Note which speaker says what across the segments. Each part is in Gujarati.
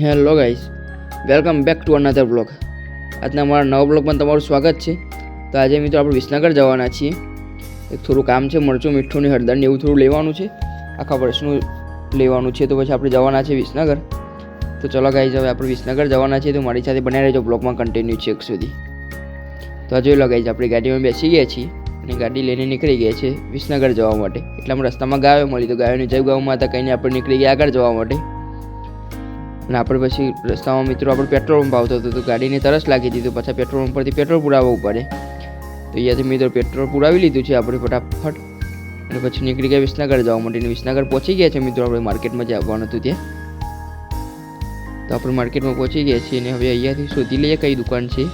Speaker 1: Hello guys, welcome back to another blog આજના અમારા નવા બ્લોગમાં તમારું સ્વાગત છે. તો આજે મિત્રો આપણે વિસનગર જવાના છીએ. એક થોડું કામ છે, મરચું મીઠું ને હળદર ને એવું થોડું લેવાનું છે. આખા વર્ષનું લેવાનું છે, તો પછી આપણે જવાના છે વિસનગર. તો ચલો ગાઈસ, હવે આપણે વિસનગર જવાના છે તો મારી સાથે બન્યા રહેજો બ્લોગમાં કન્ટિન્યુ એક સુધી. તો આ જોઈ લો ગાઈસ, આપણે ગાડીમાં બેસી ગયા છીએ અને ગાડી લઈને નીકળી ગયા છે વિસનગર જવા માટે. એટલે અમે રસ્તામાં ગાયો મળી, તો ગાયોની જય ગૌ માતા કહીને આપણે નીકળી ગયા આગળ જવા માટે. અને આપણે પછી રસ્તામાં મિત્રો આપણે પેટ્રોલ પંપ આવતો હતો તો ગાડીને તરસ લાગી દીધું પાછા પેટ્રોલ પંપ પરથી પેટ્રોલ પુરાવવું પડે. તો અહીંયાથી મિત્રો પેટ્રોલ પુરાવી લીધું છે આપણે ફટાફટ. અને પછી નીકળી ગયા વિસનગર જવા માટે. વિસનગર પહોંચી ગયા છે મિત્રો આપણે માર્કેટમાં જવાનું હતું ત્યાં. તો આપણે માર્કેટમાં પહોંચી ગયા છીએ અને હવે અહીંયાથી શોધી લઈએ કઈ દુકાન છે.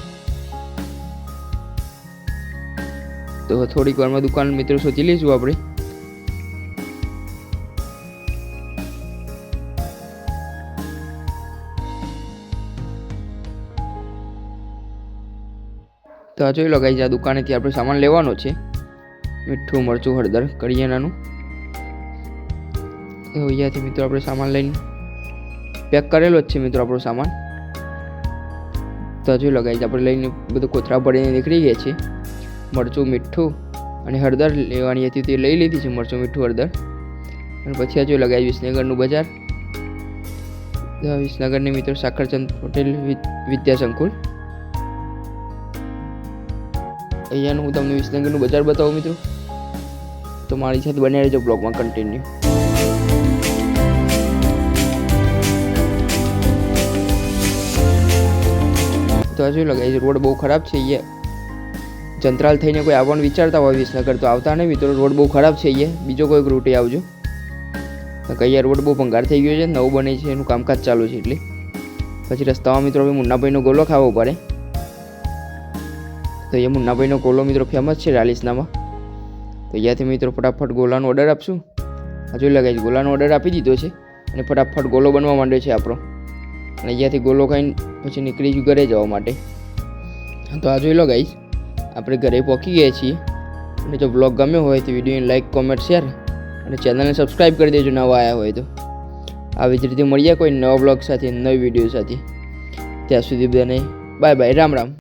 Speaker 1: તો થોડીક વારમાં દુકાન મિત્રો શોધી લઈશું આપણે. તો આ જોઈ લો ગાઈઝ આ દુકાનેથી આપણે સામાન લેવાનો છે. મીઠું, મરચું, હળદર કરિયાણાનું તો અહીંયાથી મિત્રો આપણે સામાન લઈને પેક કરેલો જ છે મિત્રો આપણો સામાન. તો જોઈ લો ગાઈઝ આપણે લઈને બધું કોથળા ભરીને નીકળી ગયા છીએ. મરચું, મીઠું અને હળદર લેવાની હતી, તે લઈ લીધી છે, મરચું, મીઠું, હળદર. અને પછી આ જો લગાવી વિસનગરનું બજાર. વિસનગરની મિત્રો સાખરચંદ હોટેલ વિ- વિદ્યા સંકુલ અહીંયાનું હું તમને વિસનગરનું બજાર બતાવું મિત્રો. તો મારી સાથે બન્યા રહેજો બ્લોગમાં કન્ટિન્યુ તો હજુ લગાવી રોડ બહુ ખરાબ છે અહીંયા. જંત્રાલ થઈને કોઈ આવવાનું વિચારતા હોય વિસનગર તો આવતા નહીં, મિત્રો. રોડ બહુ ખરાબ છે અહીંયા. બીજો કોઈક રૂટે આવજો. કૈયા રોડ બહુ ભંગાર થઈ ગયો છે, નવું બને છે, એનું કામકાજ ચાલુ છે એટલે. પછી રસ્તામાં મિત્રો હવે મુન્નાભાઈનો ગોલો ખાવો પડે. તો એ મુન્નાભાઈનો ગોલો મિત્રો ફેમસ છે રાલિસનામાં. તો અહીંયાથી મિત્રો ફટાફટ ગોલાનો ઓર્ડર આપશું. હજુ લગાવી ગોલાનો ઓર્ડર આપી દીધો છે અને ફટાફટ ગોલો બનવા માંડ્યો છે આપણો. અને અહીંયાથી ગોલો ખાઈને પછી નીકળી ગયું ઘરે જવા માટે. તો આ જોઈ લો ગાઈશ આપણે ઘરે પહોંચી ગયા છીએ. અને જો બ્લોગ ગમ્યો હોય તો વિડીયોને લાઈક કોમેન્ટ શેર અને ચેનલને સબસ્ક્રાઈબ કરી દેજો નવા આવ્યા હોય તો. આવી જ રીતે મળીએ કોઈ નવા બ્લોગ સાથે, નવી વીડિયો સાથે. ત્યાં સુધી બધાને બાય બાય રામ રામ.